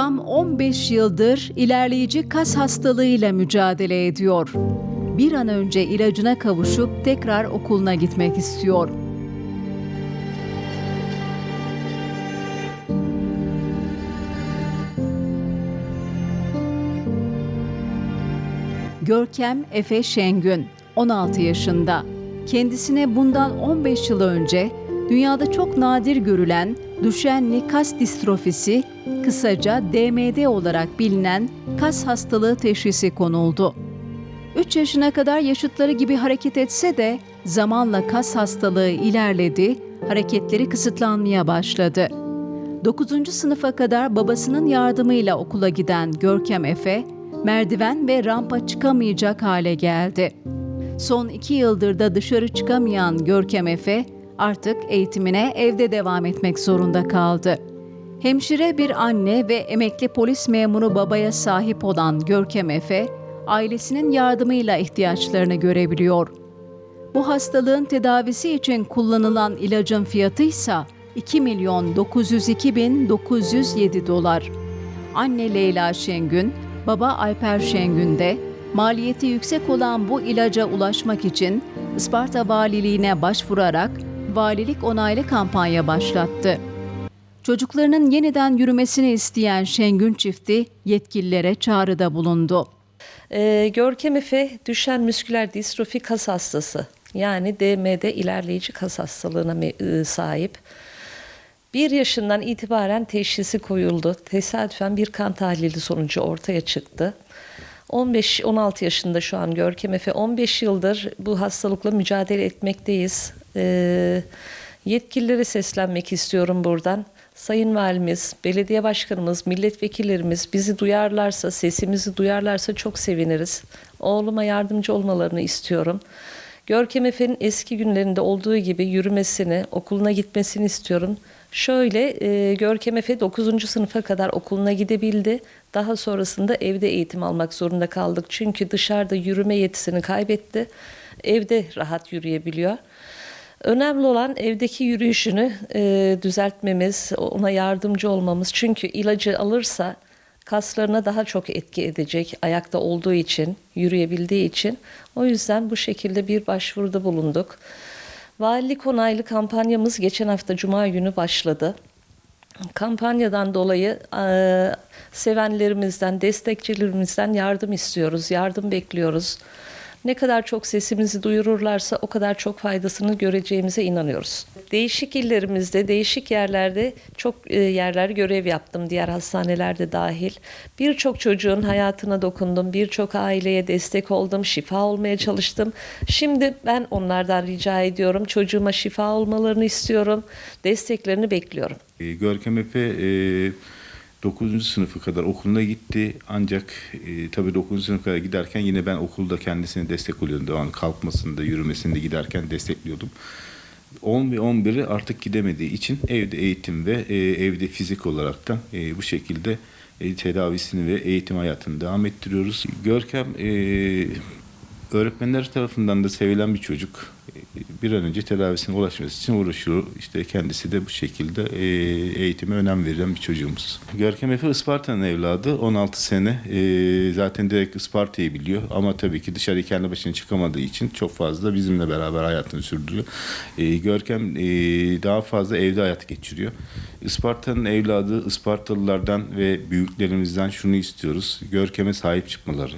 Tam 15 yıldır ilerleyici kas hastalığıyla mücadele ediyor. Bir an önce ilacına kavuşup tekrar okuluna gitmek istiyor. Görkem Efe Şengün, 16 yaşında. Kendisine bundan 15 yıl önce dünyada çok nadir görülen Duchenne kas distrofisi, kısaca DMD olarak bilinen kas hastalığı teşhisi konuldu. 3 yaşına kadar yaşıtları gibi hareket etse de zamanla kas hastalığı ilerledi, hareketleri kısıtlanmaya başladı. 9. sınıfa kadar babasının yardımıyla okula giden Görkem Efe, merdiven ve rampa çıkamayacak hale geldi. Son iki yıldır da dışarı çıkamayan Görkem Efe artık eğitimine evde devam etmek zorunda kaldı. Hemşire bir anne ve emekli polis memuru babaya sahip olan Görkem Efe, ailesinin yardımıyla ihtiyaçlarını görebiliyor. Bu hastalığın tedavisi için kullanılan ilacın fiyatı ise 2 milyon 902 bin 907 dolar. Anne Leyla Şengün, baba Alper Şengün de maliyeti yüksek olan bu ilaca ulaşmak için Isparta Valiliğine başvurarak valilik onaylı kampanya başlattı. Çocuklarının yeniden yürümesini isteyen Şengün çifti yetkililere çağrıda bulundu. Ee, Görkem Efe düşen müsküler distrofi kas hastası. Yani DMD ilerleyici kas hastalığına e, sahip. Bir yaşından itibaren teşhisi koyuldu. Tesadüfen bir kan tahlili sonucu ortaya çıktı. 15-16 yaşında şu an Görkem Efe. 15 yıldır bu hastalıkla mücadele etmekteyiz. Ee, yetkililere seslenmek istiyorum buradan. Sayın Valimiz, belediye başkanımız, milletvekillerimiz bizi duyarlarsa, sesimizi duyarlarsa çok seviniriz. Oğluma yardımcı olmalarını istiyorum. Görkem Efe'nin eski günlerinde olduğu gibi yürümesini, okuluna gitmesini istiyorum. Şöyle, e, Görkem Efe 9. sınıfa kadar okuluna gidebildi. Daha sonrasında evde eğitim almak zorunda kaldık. Çünkü dışarıda yürüme yetisini kaybetti. Evde rahat yürüyebiliyor. Önemli olan evdeki yürüyüşünü e, düzeltmemiz, ona yardımcı olmamız. Çünkü ilacı alırsa kaslarına daha çok etki edecek ayakta olduğu için, yürüyebildiği için. O yüzden bu şekilde bir başvuruda bulunduk. Valilik onaylı kampanyamız geçen hafta Cuma günü başladı. Kampanyadan dolayı e, sevenlerimizden, destekçilerimizden yardım istiyoruz, yardım bekliyoruz. Ne kadar çok sesimizi duyururlarsa o kadar çok faydasını göreceğimize inanıyoruz. Değişik illerimizde, değişik yerlerde çok e, yerler görev yaptım, diğer hastanelerde dahil. Birçok çocuğun hayatına dokundum, birçok aileye destek oldum, şifa olmaya çalıştım. Şimdi ben onlardan rica ediyorum, çocuğuma şifa olmalarını istiyorum, desteklerini bekliyorum. E, Görkem Efe e, 9. sınıfı kadar okuluna gitti. Ancak e, tabii 9. sınıfa kadar giderken yine ben okulda kendisine destek oluyordum. Devamlı kalkmasında, yürümesinde giderken destekliyordum. 10 ve 11'i artık gidemediği için evde eğitim ve e, evde fizik olaraktan e, bu şekilde e, tedavisini ve eğitim hayatını devam ettiriyoruz. Görkem e, öğretmenler tarafından da sevilen bir çocuk. E, Bir an önce tedavisine ulaşması için uğraşıyor. İşte kendisi de bu şekilde e, eğitime önem veren bir çocuğumuz. Görkem Efe Isparta'nın evladı. 16 sene e, zaten direkt Isparta'yı biliyor. Ama tabii ki dışarı kendi başına çıkamadığı için çok fazla bizimle beraber hayatını sürdürüyor. E, Görkem e, daha fazla evde hayat geçiriyor. Isparta'nın evladı Ispartalılardan ve büyüklerimizden şunu istiyoruz. Görkem'e sahip çıkmaları.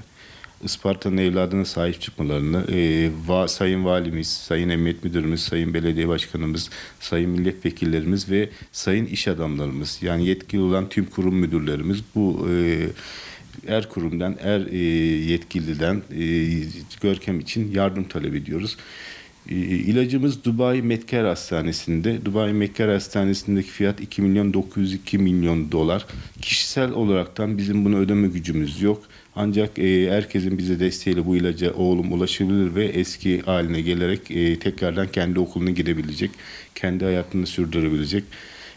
Isparta'nın evladına sahip çıkmalarını e, va, Sayın Valimiz, Sayın Emniyet Müdürümüz, Sayın Belediye Başkanımız, Sayın Milletvekillerimiz ve Sayın iş adamlarımız yani yetkili olan tüm kurum müdürlerimiz bu e, er kurumdan, er e, yetkiliden e, Görkem için yardım talep ediyoruz. E, İlacımız Dubai Medcare Hastanesi'nde. Dubai Medcare Hastanesi'ndeki fiyat 2 milyon 902 milyon dolar. Kişisel olaraktan bizim bunu ödeme gücümüz yok. Ancak e, herkesin bize desteğiyle bu ilaca oğlum ulaşabilir ve eski haline gelerek e, tekrardan kendi okuluna gidebilecek, kendi hayatını sürdürebilecek,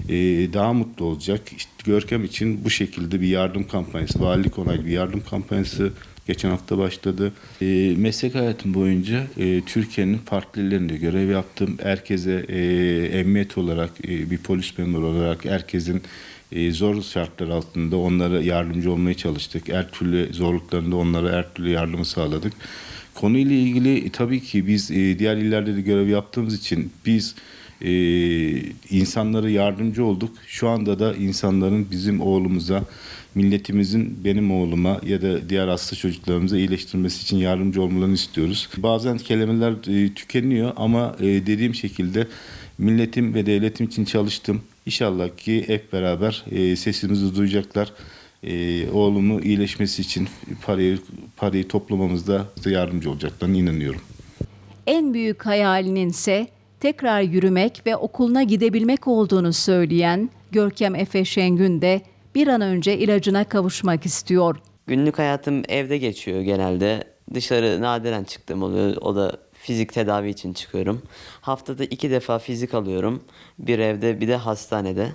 e, daha mutlu olacak. İşte Görkem için bu şekilde bir yardım kampanyası, valilik onaylı bir yardım kampanyası geçen hafta başladı. E, meslek hayatım boyunca e, Türkiye'nin farklı illerinde görev yaptım. Herkese e, emniyet olarak, e, bir polis memuru olarak herkesin zor şartlar altında onlara yardımcı olmaya çalıştık. Her türlü zorluklarında onlara her türlü yardımı sağladık. Konuyla ilgili tabii ki biz diğer illerde de görev yaptığımız için biz e, insanlara yardımcı olduk. Şu anda da insanların bizim oğlumuza, milletimizin benim oğluma ya da diğer hasta çocuklarımıza iyileştirmesi için yardımcı olmalarını istiyoruz. Bazen kelimeler e, tükeniyor ama e, dediğim şekilde milletim ve devletim için çalıştım. İnşallah ki hep beraber e, sesimizi duyacaklar. E, oğlumu iyileşmesi için parayı parayı toplamamızda yardımcı olacaklarına inanıyorum. En büyük hayalinin ise tekrar yürümek ve okuluna gidebilmek olduğunu söyleyen Görkem Efe Şengün de bir an önce ilacına kavuşmak istiyor. Günlük hayatım evde geçiyor genelde. Dışarı nadiren çıktığım oluyor. O da fizik tedavi için çıkıyorum. Haftada iki defa fizik alıyorum. Bir evde bir de hastanede.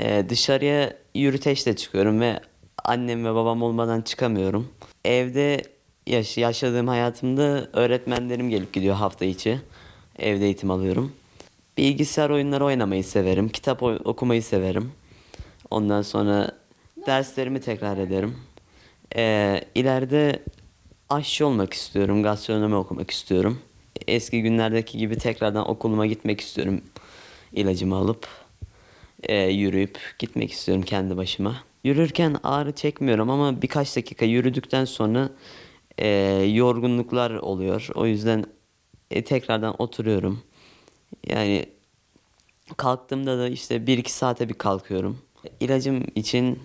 Ee, dışarıya yürüteçle çıkıyorum ve annem ve babam olmadan çıkamıyorum. Evde yaş- yaşadığım hayatımda öğretmenlerim gelip gidiyor hafta içi. Evde eğitim alıyorum. Bilgisayar oyunları oynamayı severim. Kitap okumayı severim. Ondan sonra derslerimi tekrar ederim. Ee, ileride aşçı olmak istiyorum. Gastronomi okumak istiyorum. Eski günlerdeki gibi tekrardan okuluma gitmek istiyorum. İlacımı alıp e, yürüyüp gitmek istiyorum kendi başıma. Yürürken ağrı çekmiyorum ama birkaç dakika yürüdükten sonra e, yorgunluklar oluyor. O yüzden e, tekrardan oturuyorum. Yani kalktığımda da işte bir iki saate bir kalkıyorum. İlacım için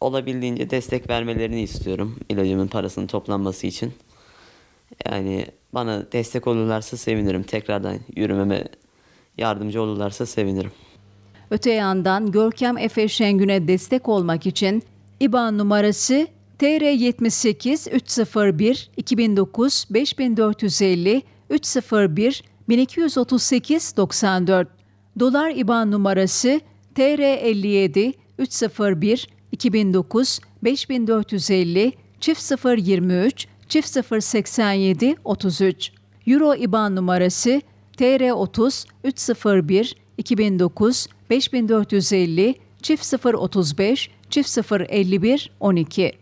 olabildiğince destek vermelerini istiyorum. İlacımın parasının toplanması için. Yani bana destek olurlarsa sevinirim. Tekrardan yürümeme yardımcı olurlarsa sevinirim. Öte yandan Görkem Efe Şengün'e destek olmak için İBAN numarası TR 78 301 2009 5450 301 1238 94 Dolar İBAN numarası TR 57 301 2009 5450 çift 023 çift 087 33 Euro İBAN numarası TR 30 301 2009 5450 çift 035 çift 051 12